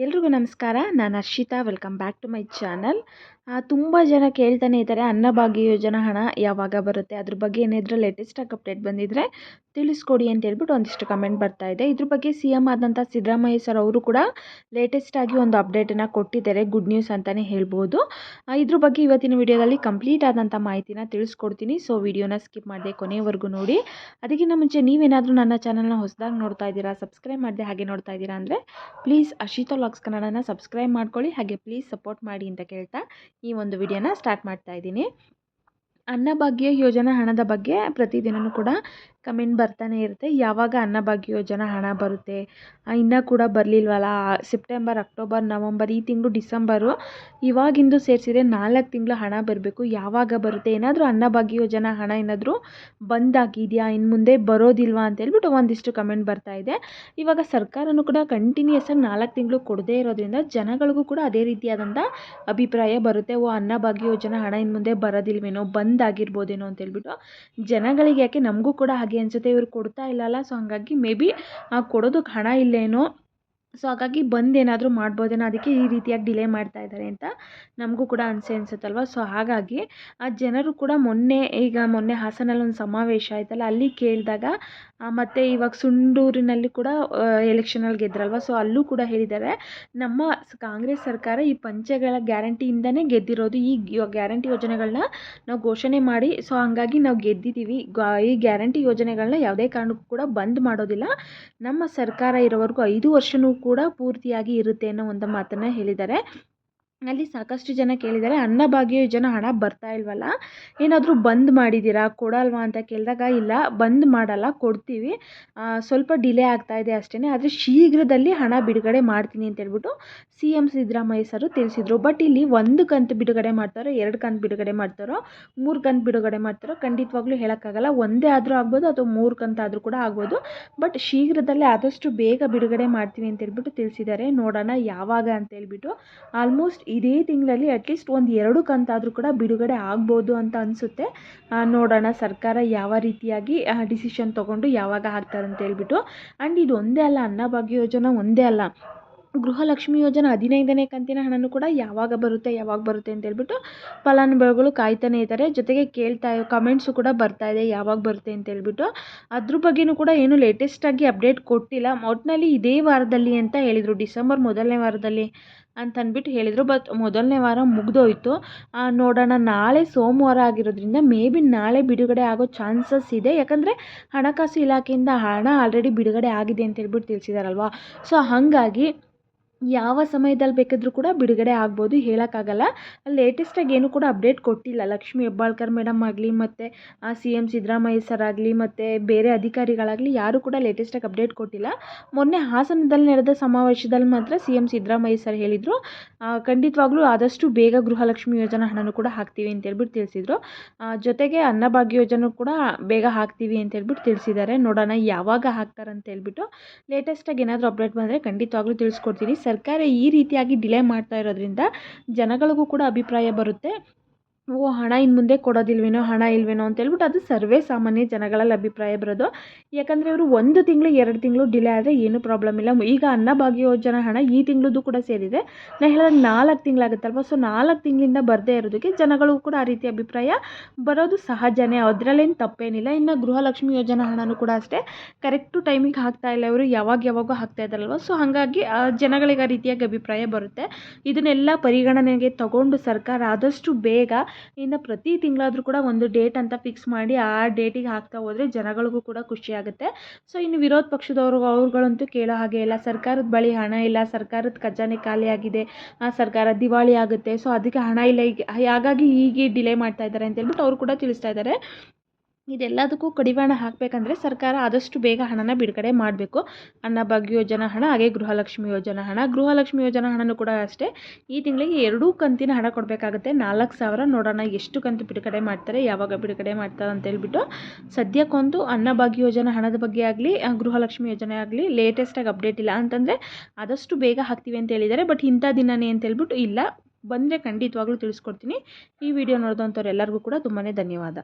ಎಲ್ರಿಗೂ ನಮಸ್ಕಾರ ನಾನು Harshita welcome back to my channel ತುಂಬ ಜನ ಕೇಳ್ತಾನೆ ಇದ್ದಾರೆ ಅನ್ನಭಾಗ್ಯ ಯೋಜನೆ ಹಣ ಯಾವಾಗ ಬರುತ್ತೆ, ಅದ್ರ ಬಗ್ಗೆ ಏನಾದರೂ ಲೇಟೆಸ್ಟಾಗಿ ಅಪ್ಡೇಟ್ ಬಂದಿದ್ದರೆ ತಿಳಿಸ್ಕೊಡಿ ಅಂತ ಹೇಳ್ಬಿಟ್ಟು ಒಂದಿಷ್ಟು ಕಮೆಂಟ್ ಬರ್ತಾ ಇದೆ. ಇದ್ರ ಬಗ್ಗೆ ಸಿ ಎಂ ಆದಂಥ ಸಿದ್ದರಾಮಯ್ಯ ಸರ್ ಅವರು ಕೂಡ ಲೇಟೆಸ್ಟಾಗಿ ಒಂದು ಅಪ್ಡೇಟನ್ನು ಕೊಟ್ಟಿದ್ದಾರೆ ಗುಡ್ ನ್ಯೂಸ್ ಅಂತಲೇ ಹೇಳ್ಬೋದು. ಇದ್ರ ಬಗ್ಗೆ ಇವತ್ತಿನ ವಿಡಿಯೋದಲ್ಲಿ ಕಂಪ್ಲೀಟ್ ಆದಂಥ ಮಾಹಿತಿನ ತಿಳಿಸ್ಕೊಡ್ತೀನಿ. ಸೊ ವಿಡಿಯೋನ ಸ್ಕಿಪ್ ಮಾಡದೆ ಕೊನೆಯವರೆಗೂ ನೋಡಿ. ಅದಕ್ಕಿಂತ ಮುಂಚೆ ನೀವೇನಾದರೂ ನನ್ನ ಚಾನಲ್ನ ಹೊಸದಾಗಿ ನೋಡ್ತಾ ಇದ್ದೀರಾ ಸಬ್ಸ್ಕ್ರೈಬ್ ಮಾಡದೆ ಹಾಗೆ ನೋಡ್ತಾ ಇದ್ದೀರಾ ಅಂದರೆ ಪ್ಲೀಸ್ ಅಶಿತಾ ಲಾಕ್ಸ್ ಕನ್ನಡನ ಸಬ್ಸ್ಕ್ರೈಬ್ ಮಾಡ್ಕೊಳ್ಳಿ, ಹಾಗೆ ಪ್ಲೀಸ್ ಸಪೋರ್ಟ್ ಮಾಡಿ ಅಂತ ಕೇಳ್ತಾ ಈ ಒಂದು ವಿಡಿಯೋನ ಸ್ಟಾರ್ಟ್ ಮಾಡ್ತಾ ಇದ್ದೀನಿ. ಅನ್ನಭಾಗ್ಯ ಯೋಜನಾ ಹಣದ ಬಗ್ಗೆ ಪ್ರತಿದಿನವೂ ಕೂಡ ಕಮೆಂಟ್ ಬರ್ತಾನೆ ಇರುತ್ತೆ. ಯಾವಾಗ ಅನ್ನಭಾಗ್ಯ ಯೋಜನೆ ಹಣ ಬರುತ್ತೆ. ಇನ್ನೂ ಕೂಡ ಬರಲಿಲ್ವಲ್ಲ? ಸೆಪ್ಟೆಂಬರ್ ಅಕ್ಟೋಬರ್ ನವಂಬರ್ ಈ ತಿಂಗಳು ಡಿಸೆಂಬರು ಇವಾಗಿಂದು ಸೇರಿಸಿದ್ರೆ ನಾಲ್ಕು ತಿಂಗಳು ಹಣ ಬರಬೇಕು. ಯಾವಾಗ ಬರುತ್ತೆ? ಏನಾದರೂ ಅನ್ನಭಾಗ್ಯ ಯೋಜನೆ ಹಣ ಏನಾದರೂ ಬಂದಾಗಿದೆಯಾ? ಇನ್ನು ಮುಂದೆ ಬರೋದಿಲ್ವಾ ಅಂತೇಳ್ಬಿಟ್ಟು ಒಂದಿಷ್ಟು ಕಮೆಂಟ್ ಬರ್ತಾ ಇದೆ. ಇವಾಗ ಸರ್ಕಾರನೂ ಕೂಡ ಕಂಟಿನ್ಯೂಸ್ ಆಗಿ ನಾಲ್ಕು ತಿಂಗಳು ಕೊಡದೇ ಇರೋದ್ರಿಂದ ಜನಗಳಿಗೂ ಕೂಡ ಅದೇ ರೀತಿಯಾದಂಥ ಅಭಿಪ್ರಾಯ ಬರುತ್ತೆ. ಓ ಅನ್ನಭಾಗ್ಯ ಯೋಜನೆ ಹಣ ಇನ್ನು ಮುಂದೆ ಬರೋದಿಲ್ವೇನೋ? ಅಂತ ಹೇಳ್ಬಿಟ್ಟು ಜನಗಳಿಗೆ ಯಾಕೆ ನಮಗೂ ಕೂಡ ಹಾಗೆ ಹಾಗೆ ಅನಿಸುತ್ತೆ ಇವ್ರು ಕೊಡ್ತಾ ಇಲ್ಲಲ್ಲ ಸೊ ಹಾಗಾಗಿ ಮೇ ಬಿ ಕೊಡೋದಕ್ಕೆ ಹಣ ಇಲ್ಲೇನೋ ಸೊ ಹಾಗಾಗಿ ಬಂದು ಏನಾದರೂ ಮಾಡ್ಬೋದೇನೋ ಅದಕ್ಕೆ ಈ ರೀತಿಯಾಗಿ ಡಿಲೇ ಮಾಡ್ತಾ ಇದ್ದಾರೆ ಅಂತ ನಮಗೂ ಕೂಡ ಅನಿಸೆ ಅನಿಸುತ್ತಲ್ವ? ಸೊ ಹಾಗಾಗಿ ಆ ಜನರು ಕೂಡ ಮೊನ್ನೆ ಈಗ ಮೊನ್ನೆ ಹಾಸನಲ್ಲಿ ಒಂದು ಸಮಾವೇಶ ಆಯ್ತಲ್ಲ, ಅಲ್ಲಿ ಕೇಳಿದಾಗ ಮತ್ತು ಇವಾಗ ಸುಂಡೂರಿನಲ್ಲಿ ಕೂಡ ಎಲೆಕ್ಷನಲ್ಲಿ ಗೆದ್ದರಲ್ವ ಸೊ ಅಲ್ಲೂ ಕೂಡ ಹೇಳಿದ್ದಾರೆ, ನಮ್ಮ ಕಾಂಗ್ರೆಸ್ ಸರ್ಕಾರ ಈ ಪಂಚಗಳ ಗ್ಯಾರಂಟಿಯಿಂದನೇ ಗೆದ್ದಿರೋದು, ಈ ಗ್ಯಾರಂಟಿ ಯೋಜನೆಗಳನ್ನ ನಾವು ಘೋಷಣೆ ಮಾಡಿ ಸೊ ಹಂಗಾಗಿ ನಾವು ಗೆದ್ದಿದ್ದೀವಿ. ಈ ಗ್ಯಾರಂಟಿ ಯೋಜನೆಗಳನ್ನ ಯಾವುದೇ ಕಾರಣಕ್ಕೂ ಕೂಡ ಬಂದ್ ಮಾಡೋದಿಲ್ಲ. ನಮ್ಮ ಸರ್ಕಾರ ಇರೋವರೆಗೂ ಐದು ವರ್ಷವೂ ಕೂಡ ಪೂರ್ತಿಯಾಗಿ ಇರುತ್ತೆ ಅನ್ನೋ ಒಂದು ಮಾತನ್ನು ಹೇಳಿದ್ದಾರೆ. ಅಲ್ಲಿ ಸಾಕಷ್ಟು ಜನ ಕೇಳಿದ್ದಾರೆ ಅನ್ನಭಾಗ್ಯ ಯೋಜನೆ ಹಣ ಬರ್ತಾ ಇಲ್ವಲ್ಲ? ಏನಾದರೂ ಬಂದ್ ಮಾಡಿದ್ದೀರಾ? ಕೊಡಲ್ವಾ ಅಂತ ಕೇಳಿದಾಗ, ಇಲ್ಲ, ಬಂದ್ ಮಾಡಲ್ಲ, ಕೊಡ್ತೀವಿ. ಸ್ವಲ್ಪ ಡಿಲೇ ಆಗ್ತಾ ಇದೆ ಅಷ್ಟೇ ಆದರೆ ಶೀಘ್ರದಲ್ಲಿ ಹಣ ಬಿಡುಗಡೆ ಮಾಡ್ತೀನಿ ಅಂತ ಹೇಳ್ಬಿಟ್ಟು ಸಿ ಎಂ ಸಿದ್ದರಾಮಯ್ಯ ಸರು ತಿಳಿಸಿದರು. ಬಟ್ ಇಲ್ಲಿ ಒಂದು ಕಂತು ಬಿಡುಗಡೆ ಮಾಡ್ತಾರೋ, ಎರಡು ಕಂತು ಬಿಡುಗಡೆ ಮಾಡ್ತಾರೋ, ಮೂರು ಕಂತು ಬಿಡುಗಡೆ ಮಾಡ್ತಾರೋ ಖಂಡಿತವಾಗ್ಲೂ ಹೇಳೋಕ್ಕಾಗಲ್ಲ. ಒಂದೇ ಆದರೂ ಆಗ್ಬೋದು ಅಥವಾ ಮೂರು ಕಂತಾದರೂ ಕೂಡ ಆಗ್ಬೋದು. ಬಟ್ ಶೀಘ್ರದಲ್ಲೇ ಆದಷ್ಟು ಬೇಗ ಬಿಡುಗಡೆ ಮಾಡ್ತೀವಿ ಅಂತ ಹೇಳ್ಬಿಟ್ಟು ತಿಳಿಸಿದ್ದಾರೆ. ನೋಡೋಣ ಯಾವಾಗ ಅಂತ ಹೇಳ್ಬಿಟ್ಟು. ಆಲ್ಮೋಸ್ಟ್ ಇದೇ ತಿಂಗಳಲ್ಲಿ ಅಟ್ಲೀಸ್ಟ್ ಒಂದು ಎರಡು ಕಂತಾದರೂ ಕೂಡ ಬಿಡುಗಡೆ ಆಗ್ಬೋದು ಅಂತ ಅನಿಸುತ್ತೆ. ನೋಡೋಣ ಸರ್ಕಾರ ಯಾವ ರೀತಿಯಾಗಿ ಡಿಸಿಷನ್ ತೊಗೊಂಡು ಯಾವಾಗ ಹಾಕ್ತಾರೆ ಅಂತ ಹೇಳ್ಬಿಟ್ಟು. ಆ್ಯಂಡ್ ಇದು ಒಂದೇ ಅಲ್ಲ ಅನ್ನಭಾಗ್ಯ ಯೋಜನೆ ಒಂದೇ ಅಲ್ಲ. ಗೃಹಲಕ್ಷ್ಮಿ ಯೋಜನೆ ಹದಿನೈದನೇ ಕಂತಿನ ಹಣನೂ ಕೂಡ ಯಾವಾಗ ಬರುತ್ತೆ ಯಾವಾಗ ಬರುತ್ತೆ ಅಂತ ಹೇಳ್ಬಿಟ್ಟು ಫಲಾನುಭವಿಗಳು ಕಾಯ್ತಾನೆ ಇದ್ದಾರೆ. ಜೊತೆಗೆ ಕೇಳ್ತಾ ಕಮೆಂಟ್ಸು ಕೂಡ ಬರ್ತಾ ಇದೆ, ಯಾವಾಗ ಬರುತ್ತೆ ಅಂತ ಹೇಳ್ಬಿಟ್ಟು. ಅದ್ರ ಬಗ್ಗೆಯೂ ಕೂಡ ಏನು ಲೇಟೆಸ್ಟಾಗಿ ಅಪ್ಡೇಟ್ ಕೊಟ್ಟಿಲ್ಲ. ಒಟ್ಟಿನಲ್ಲಿ ಇದೇ ವಾರದಲ್ಲಿ ಅಂತ ಹೇಳಿದರು. ಡಿಸೆಂಬರ್ ಮೊದಲನೇ ವಾರದಲ್ಲಿ. ಅಂತ ಅಂದ್ಬಿಟ್ಟು ಹೇಳಿದರು. ಬಟ್ ಮೊದಲನೇ ವಾರ ಮುಗಿದೋಯ್ತು. ನೋಡೋಣ, ನಾಳೆ ಸೋಮವಾರ ಆಗಿರೋದ್ರಿಂದ ಮೇ ಬಿ ನಾಳೆ ಬಿಡುಗಡೆ ಆಗೋ ಚಾನ್ಸಸ್ ಇದೆ. ಯಾಕಂದರೆ ಹಣಕಾಸು ಇಲಾಖೆಯಿಂದ ಹಣ ಆಲ್ರೆಡಿ ಬಿಡುಗಡೆ ಆಗಿದೆ ಅಂತ ಹೇಳ್ಬಿಟ್ಟು ತಿಳಿಸಿದಾರಲ್ವಾ? ಸೊ ಹಾಗಾಗಿ ಯಾವ ಸಮಯದಲ್ಲಿ ಬೇಕಾದರೂ ಕೂಡ ಬಿಡುಗಡೆ ಆಗ್ಬೋದು, ಹೇಳೋಕ್ಕಾಗಲ್ಲ. ಲೇಟೆಸ್ಟಾಗಿ ಏನೂ ಕೂಡ ಅಪ್ಡೇಟ್ ಕೊಟ್ಟಿಲ್ಲ. ಲಕ್ಷ್ಮಿ ಹೆಬ್ಬಾಳ್ಕರ್ ಮೇಡಮ್ ಆಗಲಿ, ಮತ್ತು ಸಿ ಎಂ ಸಿದ್ದರಾಮಯ್ಯ ಸರ್ ಆಗಲಿ, ಮತ್ತು, ಬೇರೆ ಅಧಿಕಾರಿಗಳಾಗಲಿ ಯಾರೂ ಕೂಡ ಲೇಟೆಸ್ಟಾಗಿ ಅಪ್ಡೇಟ್ ಕೊಟ್ಟಿಲ್ಲ. ಮೊನ್ನೆ ಹಾಸನದಲ್ಲಿ ನಡೆದ ಸಮಾವೇಶದಲ್ಲಿ ಮಾತ್ರ ಸಿ ಎಂ ಸಿದ್ದರಾಮಯ್ಯ ಸರ್ ಹೇಳಿದರು. ಖಂಡಿತವಾಗ್ಲೂ ಆದಷ್ಟು ಬೇಗ ಗೃಹಲಕ್ಷ್ಮಿ ಯೋಜನಾ ಹಣನೂ ಕೂಡ ಹಾಕ್ತೀವಿ ಅಂತ ಹೇಳ್ಬಿಟ್ಟು ತಿಳಿಸಿದರು. ಜೊತೆಗೆ ಅನ್ನಭಾಗ್ಯ ಯೋಜನೆ ಕೂಡ ಬೇಗ ಹಾಕ್ತೀವಿ ಅಂತ ಹೇಳ್ಬಿಟ್ಟು ತಿಳಿಸಿದ್ದಾರೆ. ನೋಡೋಣ ಯಾವಾಗ ಹಾಕ್ತಾರಂತ ಹೇಳ್ಬಿಟ್ಟು. ಲೇಟೆಸ್ಟಾಗಿ ಏನಾದರೂ ಅಪ್ಡೇಟ್ ಬಂದರೆ ಖಂಡಿತವಾಗ್ಲೂ ತಿಳಿಸ್ಕೊಡ್ತೀನಿ. ಸರ್ಕಾರ ಈ ರೀತಿಯಾಗಿ ಡಿಲೇ ಮಾಡ್ತಾ ಇರೋದ್ರಿಂದ ಜನಗಳಿಗೂ ಕೂಡ ಅಭಿಪ್ರಾಯ ಬರುತ್ತೆ. ಓ, ಹಣ ಇನ್ನು ಮುಂದೆ ಕೊಡೋದಿಲ್ವೇನೋ, ಹಣ ಇಲ್ವೇನೋ ಅಂತ ಹೇಳ್ಬಿಟ್ಟು ಅದು ಸರ್ವೇ ಸಾಮಾನ್ಯ ಜನಗಳಲ್ಲಿ ಅಭಿಪ್ರಾಯ ಬರೋದು. ಯಾಕಂದರೆ ಇವರು ಒಂದು ತಿಂಗಳು, ಎರಡು ತಿಂಗಳು ಡಿಲೇ ಆದರೆ ಏನೂ ಪ್ರಾಬ್ಲಮ್ ಇಲ್ಲ. ಈಗ ಅನ್ನಭಾಗ್ಯ ಯೋಜನಾ ಹಣ ಈ ತಿಂಗಳದ್ದು ಕೂಡ ಸೇರಿದೆ. ನಾನು ಹೇಳಿದಾಗ ನಾಲ್ಕು ತಿಂಗಳಾಗುತ್ತಲ್ವ? ಸೊ ನಾಲ್ಕು ತಿಂಗಳಿಂದ ಬರದೇ ಇರೋದಕ್ಕೆ ಜನಗಳು ಕೂಡ ಆ ರೀತಿ ಅಭಿಪ್ರಾಯ ಬರೋದು ಸಹಜನೇ. ಅದರಲ್ಲೇನು ತಪ್ಪೇನಿಲ್ಲ. ಇನ್ನು ಗೃಹಲಕ್ಷ್ಮಿ ಯೋಜನಾ ಹಣನೂ ಕೂಡ ಅಷ್ಟೇ. ಕರೆಕ್ಟು ಟೈಮಿಗೆ ಹಾಕ್ತಾ ಇಲ್ಲ ಇವರು. ಯಾವಾಗ ಯಾವಾಗೋ ಹಾಕ್ತಾ ಇದ್ದಾರಲ್ವ? ಸೊ ಹಾಗಾಗಿ ಜನಗಳಿಗೆ ಆ ರೀತಿಯಾಗಿ ಅಭಿಪ್ರಾಯ ಬರುತ್ತೆ. ಇದನ್ನೆಲ್ಲ ಪರಿಗಣನೆಗೆ ತಗೊಂಡು ಸರ್ಕಾರ ಆದಷ್ಟು ಬೇಗ ಇನ್ನು ಪ್ರತಿ ತಿಂಗಳಾದರೂ ಕೂಡ ಒಂದು ಡೇಟ್ ಅಂತ ಫಿಕ್ಸ್ ಮಾಡಿ ಆ ಡೇಟಿಗೆ ಹಾಕ್ತಾ ಹೋದರೆ ಜನಗಳಿಗೂ ಕೂಡ ಖುಷಿ ಆಗುತ್ತೆ. ಸೊ ಇನ್ನು ವಿರೋಧ ಪಕ್ಷದವರು, ಅವ್ರುಗಳಂತೂ ಕೇಳೋ ಹಾಗೆ ಇಲ್ಲ. ಸರ್ಕಾರದ ಬಳಿ ಹಣ ಇಲ್ಲ. ಸರ್ಕಾರದ ಖಜಾನೆ ಖಾಲಿಯಾಗಿದೆ ಸರ್ಕಾರ ದಿವಾಳಿ ಆಗುತ್ತೆ. ಸೊ ಅದಕ್ಕೆ ಹಣ ಇಲ್ಲ. ಈಗ ಹಾಗಾಗಿ ಹೀಗೆ ಡಿಲೇ ಮಾಡ್ತಾ ಇದ್ದಾರೆ ಅಂತ ಹೇಳ್ಬಿಟ್ಟು ಅವರು ಕೂಡ ತಿಳಿಸ್ತಾ ಇದ್ದಾರೆ. ಇದೆಲ್ಲದಕ್ಕೂ ಕಡಿವಾಣ ಹಾಕಬೇಕಂದ್ರೆ ಸರ್ಕಾರ ಆದಷ್ಟು ಬೇಗ ಹಣನ ಬಿಡುಗಡೆ ಮಾಡಬೇಕು. ಅನ್ನಭಾಗ್ಯ ಯೋಜನಾ ಹಣ, ಹಾಗೆ ಗೃಹಲಕ್ಷ್ಮಿ ಯೋಜನಾ ಹಣ. ಗೃಹಲಕ್ಷ್ಮಿ ಯೋಜನಾ ಹಣನೂ ಕೂಡ ಅಷ್ಟೇ. ಈ ತಿಂಗಳಿಗೆ ಎರಡೂ ಕಂತಿನ ಹಣ ಕೊಡಬೇಕಾಗುತ್ತೆ. ನಾಲ್ಕು ಸಾವಿರ ನೋಡೋಣ ಎಷ್ಟು ಕಂತು ಬಿಡುಗಡೆ ಮಾಡ್ತಾರೆ, ಯಾವಾಗ ಬಿಡುಗಡೆ ಮಾಡ್ತಾರೆ ಅಂತ ಹೇಳ್ಬಿಟ್ಟು. ಸದ್ಯಕ್ಕೊಂದು ಅನ್ನಭಾಗ್ಯ ಯೋಜನಾ ಹಣದ ಬಗ್ಗೆ ಆಗಲಿ ಗೃಹಲಕ್ಷ್ಮಿ ಯೋಜನೆ ಆಗಲಿ ಲೇಟೆಸ್ಟಾಗಿ ಅಪ್ಡೇಟ್ ಇಲ್ಲ. ಅಂತಂದರೆ ಆದಷ್ಟು ಬೇಗ ಹಾಕ್ತೀವಿ ಅಂತ ಹೇಳಿದ್ದಾರೆ. ಬಟ್ ಇಂಥ ದಿನನೇ ಅಂತ ಹೇಳ್ಬಿಟ್ಟು ಇಲ್ಲ. ಬಂದರೆ ಖಂಡಿತವಾಗ್ಲೂ ತಿಳಿಸ್ಕೊಡ್ತೀನಿ. ಈ ವಿಡಿಯೋ ನೋಡಿದಂಥವ್ರು ಎಲ್ಲರಿಗೂ ಕೂಡ ತುಂಬಾ ಧನ್ಯವಾದ.